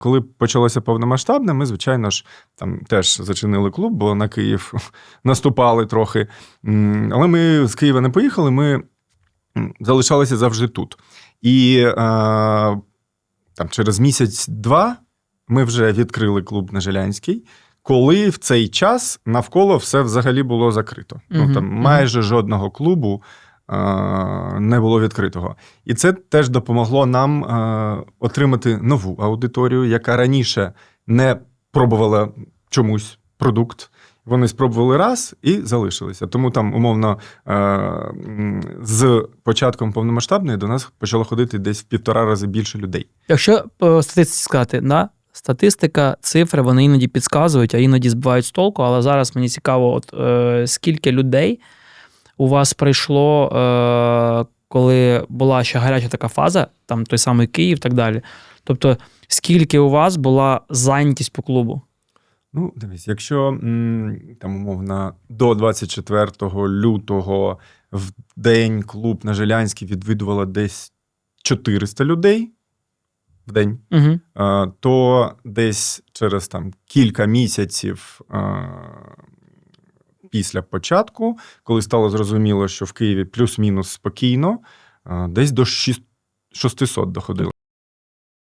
коли почалося повномасштабне, ми, звичайно ж, там теж зачинили клуб, бо на Київ наступали трохи. Але ми з Києва не поїхали, ми залишалися завжди тут. І е, там, через місяць-два ми вже відкрили клуб на Желянській, коли в цей час навколо все взагалі було закрито. Мгм, Ну, там майже жодного клубу не було відкритого. І це теж допомогло нам е, отримати нову аудиторію, яка раніше не пробувала чомусь продукт. Вони спробували раз і залишилися. Тому там, умовно, е, з початком повномасштабної до нас почало ходити десь в півтора рази більше людей. Якщо по статистиці сказати, да, статистика, цифри, вони іноді підказують, а іноді збивають з толку. Але зараз мені цікаво, от, е, скільки людей у вас прийшло, е, коли була ще гаряча така фаза, там той самий Київ і так далі. Тобто, скільки у вас була зайнятість по клубу? Ну, дивись, якщо там умовно до 24 лютого в день клуб на Желянській відвідувало десь 400 людей в день, Угу. то десь через там кілька місяців е, після початку, коли стало зрозуміло, що в Києві плюс-мінус спокійно, десь до 600 доходило.